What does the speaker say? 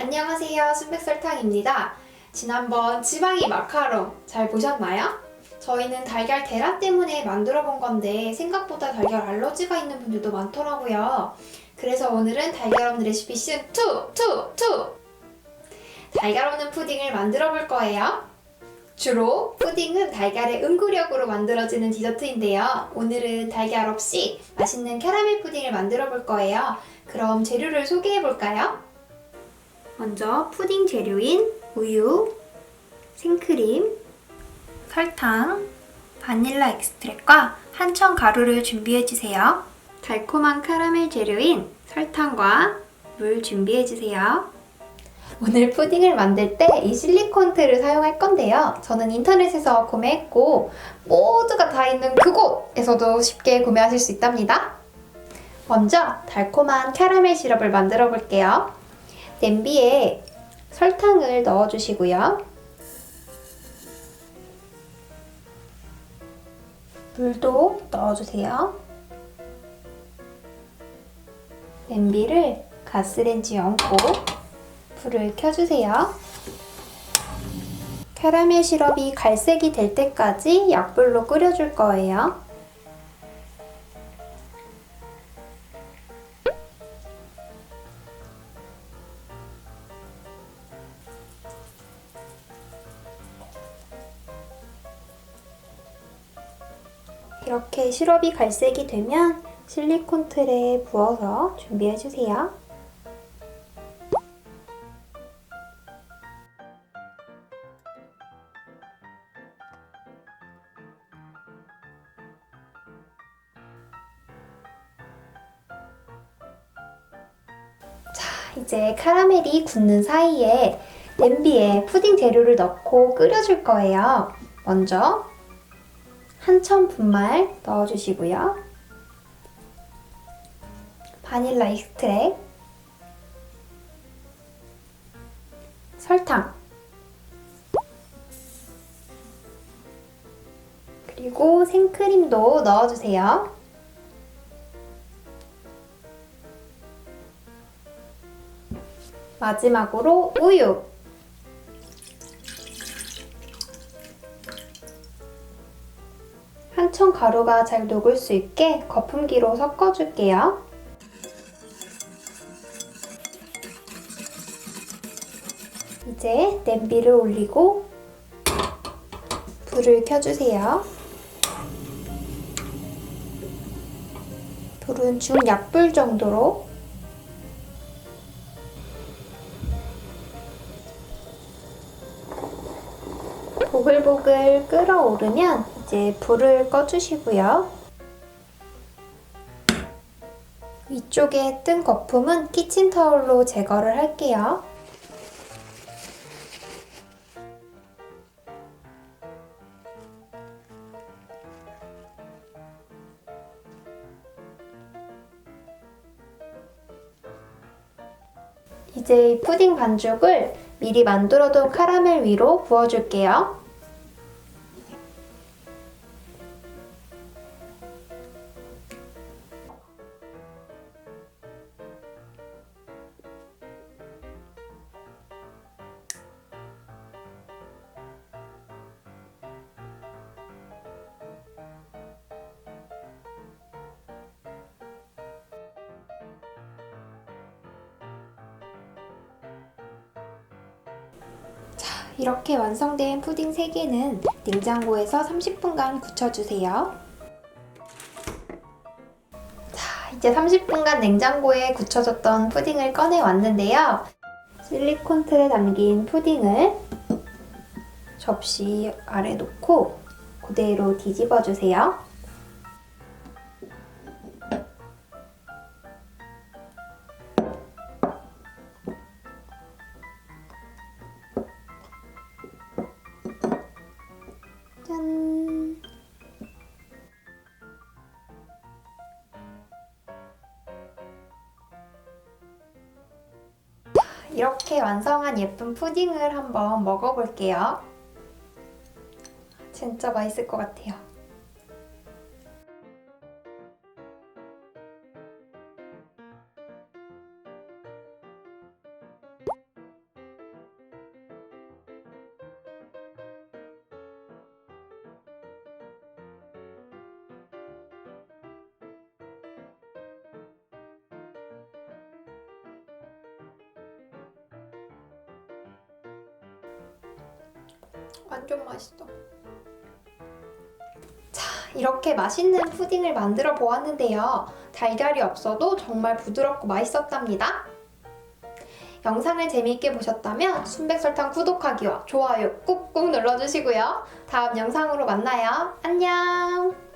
안녕하세요. 순백설탕입니다. 지난번 지방이 마카롱 잘 보셨나요? 저희는 달걀 대라 때문에 만들어 본 건데 생각보다 달걀 알러지가 있는 분들도 많더라고요. 그래서 오늘은 달걀 없는 레시피 시즌 2! 2! 2! 달걀 없는 푸딩을 만들어 볼 거예요. 주로 푸딩은 달걀의 응구력으로 만들어지는 디저트인데요. 오늘은 달걀 없이 맛있는 캐러멜 푸딩을 만들어 볼 거예요. 그럼 재료를 소개해 볼까요? 먼저 푸딩 재료인 우유, 생크림, 설탕, 바닐라 엑스트랙과 한천 가루를 준비해 주세요. 달콤한 카라멜 재료인 설탕과 물 준비해 주세요. 오늘 푸딩을 만들 때 이 실리콘 틀을 사용할 건데요. 저는 인터넷에서 구매했고 모두가 다 있는 그곳에서도 쉽게 구매하실 수 있답니다. 먼저 달콤한 캐러멜 시럽을 만들어 볼게요. 냄비에 설탕을 넣어주시고요. 물도 넣어주세요. 냄비를 가스레인지 얹고 불을 켜주세요. 캐러멜 시럽이 갈색이 될 때까지 약불로 끓여줄 거예요. 이렇게 시럽이 갈색이 되면 실리콘 틀에 부어서 준비해 주세요. 자, 이제 카라멜이 굳는 사이에 냄비에 푸딩 재료를 넣고 끓여줄 거예요. 먼저 한천 분말 넣어주시고요. 바닐라 익스트랙, 설탕, 그리고 생크림도 넣어주세요. 마지막으로 우유. 한천 가루가 잘 녹을 수 있게 거품기로 섞어줄게요. 이제 냄비를 올리고 불을 켜주세요. 불은 중약불 정도로 보글보글 끓어오르면 이제 불을 꺼주시고요. 위쪽에 뜬 거품은 키친타올로 제거를 할게요. 이제 이 푸딩 반죽을 미리 만들어둔 카라멜 위로 부어줄게요. 이렇게 완성된 푸딩 3개는 냉장고에서 30분간 굳혀주세요. 자, 이제 30분간 냉장고에 굳혀졌던 푸딩을 꺼내 왔는데요. 실리콘 틀에 담긴 푸딩을 접시 아래 놓고 그대로 뒤집어 주세요. 이렇게 완성한 예쁜 푸딩을 한번 먹어볼게요. 진짜 맛있을 것 같아요. 완전 맛있어. 자, 이렇게 맛있는 푸딩을 만들어 보았는데요. 달걀이 없어도 정말 부드럽고 맛있었답니다. 영상을 재미있게 보셨다면 순백설탕 구독하기와 좋아요 꾹꾹 눌러주시고요. 다음 영상으로 만나요. 안녕!